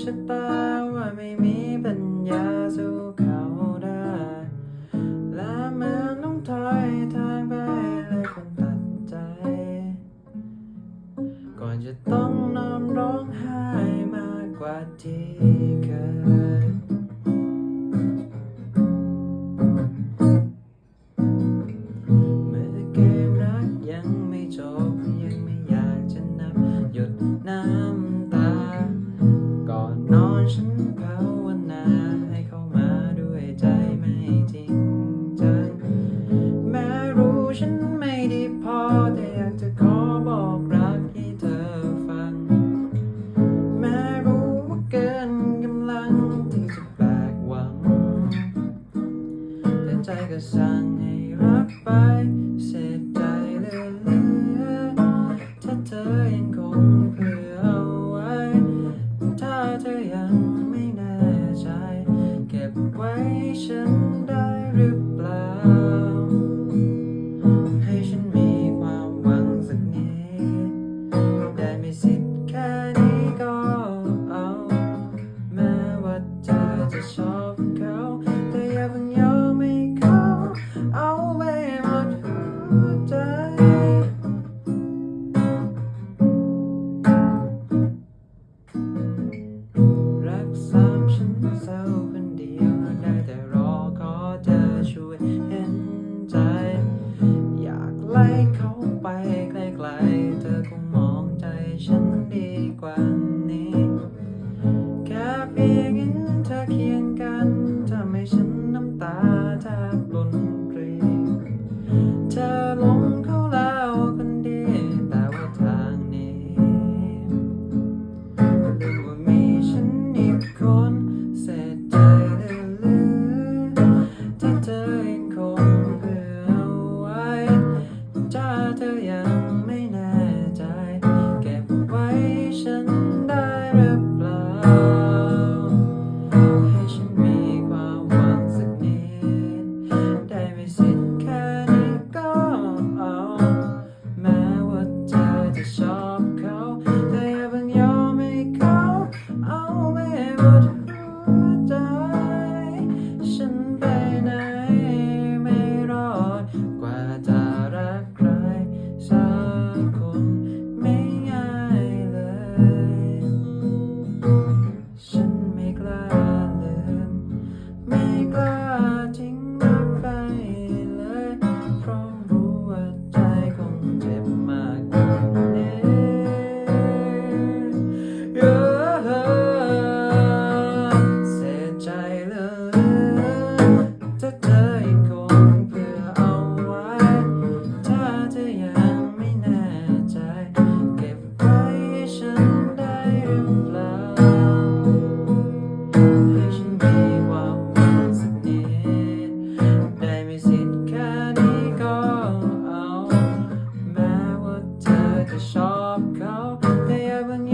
ชะตาว่าไม่มีปัญญาสู้เขาได้ และเหมือนต้องถอยทางไปเลยคนตัดใจ ก่อนจะต้องนอนร้องไห้มากกว่าที่เคย sang a rock by said big Oh. like a shark. Oh, they haven't